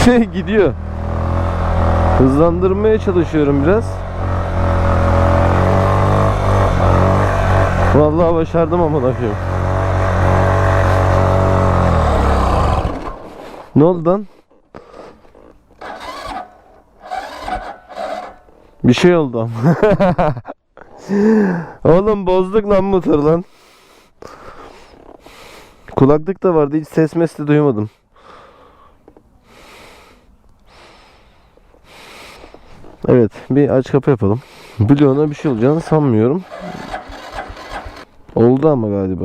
Gidiyor. Hızlandırmaya çalışıyorum biraz. Vallahi başardım ama koyayım. Ne oldu lan? Bir şey oldu ama. Oğlum bozduk lan motoru lan. Kulaklık da vardı hiç ses mes de duymadım. Evet bir aç kapı yapalım. Bloğuna bir şey olacağını sanmıyorum. Oldu ama galiba.